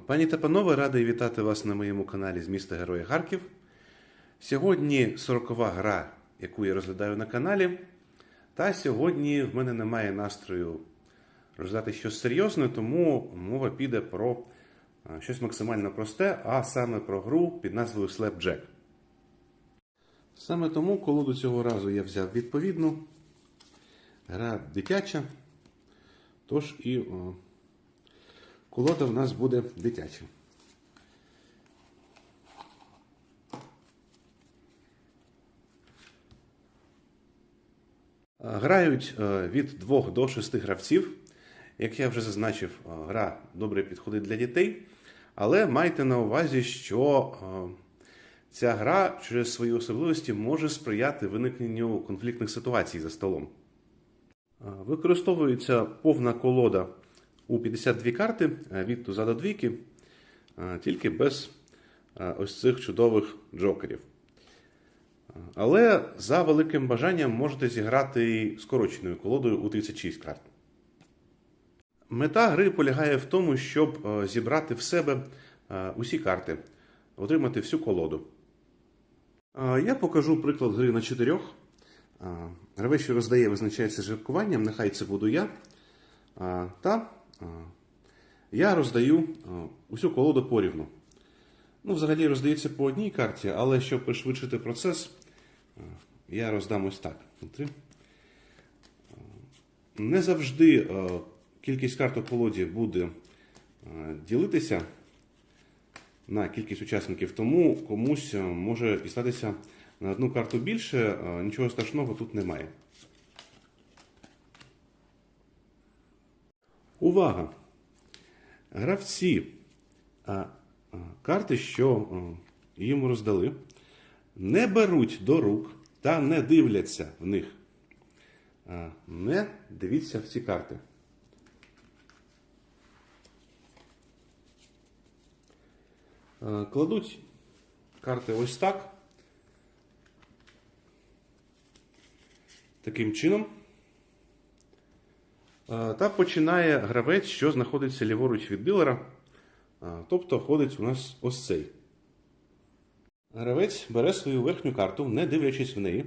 Пані та панове, радий вітати вас на моєму каналі з міста Героя Харків. Сьогодні 40-ва гра, яку я розглядаю на каналі. Та сьогодні в мене немає настрою розглядати щось серйозне, тому мова піде про щось максимально просте, а саме про гру під назвою Slapjack. Саме тому колоду цього разу я взяв відповідну. Гра дитяча. Тож і о, колода в нас буде дитяча. Грають е, від 2 до 6 гравців. Як я вже зазначив, е, гра добре підходить для дітей, але майте на увазі, що е, ця гра через свої особливості може сприяти виникненню конфліктних ситуацій за столом. Використовується повна колода у 52 карти е, від туза до двійки, е, тільки без е, ось цих чудових джокерів. Але за великим бажанням можете зіграти і скороченою колодою у 36 карт. Мета гри полягає в тому, щоб зібрати в себе усі карти, отримати всю колоду. Я покажу приклад гри на чотирьох. Е, Гравець, що роздає, визначається жеребкуванням, нехай це буду я. Та я роздаю усю колоду порівну. Ну, взагалі роздається по одній карті, але щоб пришвидшити процес, я роздам ось так. Не завжди кількість карт у колоді буде ділитися на кількість учасників, тому комусь може дістатися на одну карту більше, нічого страшного тут немає. Увага! Гравці карти, що їм роздали, не беруть до рук та не дивляться в них. Не дивіться в ці карти. Кладуть карти ось так. Таким чином. Е, Та починає гравець, що знаходиться ліворуч від дилера. Е, Тобто ходить у нас ось цей. Гравець бере свою верхню карту, не дивлячись в неї,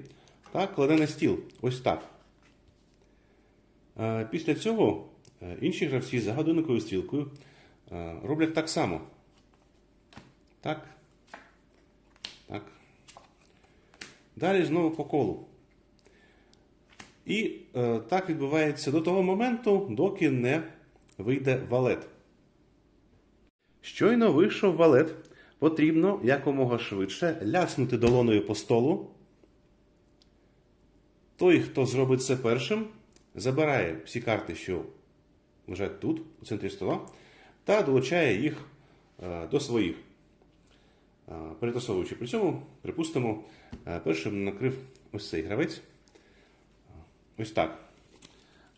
та кладе на стіл. Ось так. Е, Після цього інші гравці за годинниковою стрілкою роблять так само. Так. Так. Далі знову по колу. І е, так відбувається до того моменту, доки не вийде валет. Щойно вийшов валет, потрібно якомога швидше ляснути долоною по столу. Той, хто зробить це першим, забирає всі карти, що лежать тут, у центрі стола, та долучає їх е, до своїх. Е, Перетасовуючи при цьому, припустимо, е, першим накрив ось цей гравець. Ось так.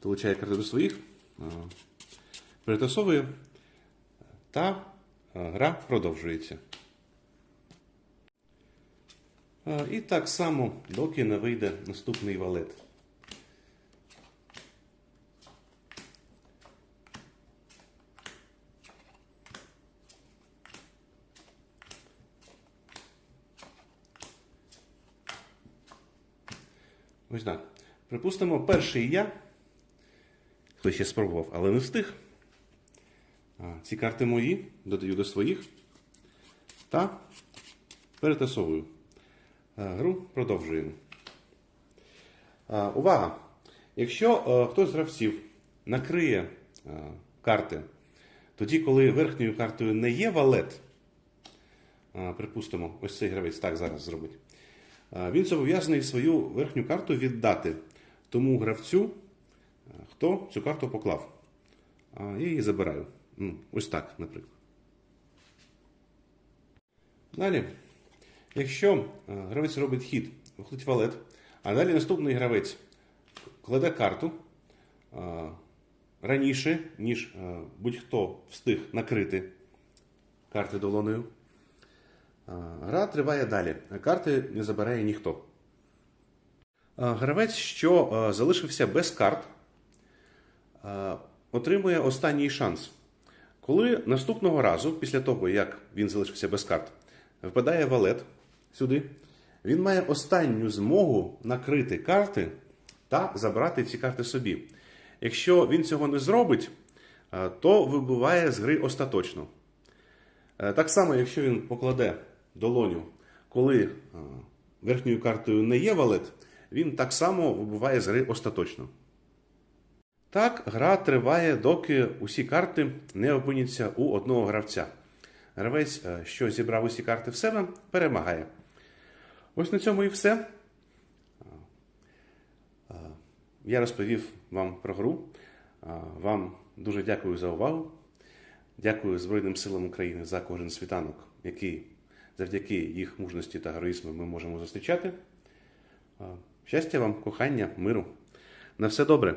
Долучає карти до своїх, е, перетасовує, та е, гра продовжується. Е, І так само, доки не вийде наступний валет. Ось так. Припустимо, перший я. Хтось ще спробував, але не встиг. Ці карти мої, додаю до своїх та перетасовую. Гру продовжуємо. Увага! Якщо е, хтось з гравців накриє е, карти, тоді, коли верхньою картою не є валет, припустимо, ось цей гравець так зараз зробить. Він зобов'язаний свою верхню карту віддати тому гравцю, хто цю карту поклав. Я її забираю. Ну, Ось так, наприклад. Далі. Якщо гравець робить хід, виходить валет, а далі наступний гравець кладе карту раніше, ніж будь-хто встиг накрити карти долоною. Гра триває далі. Карти не забирає ніхто. А, Гравець, що залишився без карт, отримує останній шанс. Коли наступного разу, після того, як він залишився без карт, впадає валет сюди, він має останню змогу накрити карти та забрати ці карти собі. Якщо він цього не зробить, е, то вибуває з гри остаточно. Е, Так само, якщо він покладе долоню, коли е, верхньою картою не є валет, він так само вибуває з гри остаточно. Так, гра триває, доки усі карти не опиняться у одного гравця. Гравець, е, що зібрав усі карти в себе, перемагає. Ось на цьому і все. Е, Я розповів вам про гру. Е, Вам дуже дякую за увагу. Дякую Збройним силам України за кожен світанок, який завдяки їх мужності та героїзму ми можемо зустрічати. Щастя вам, кохання, миру. На все добре.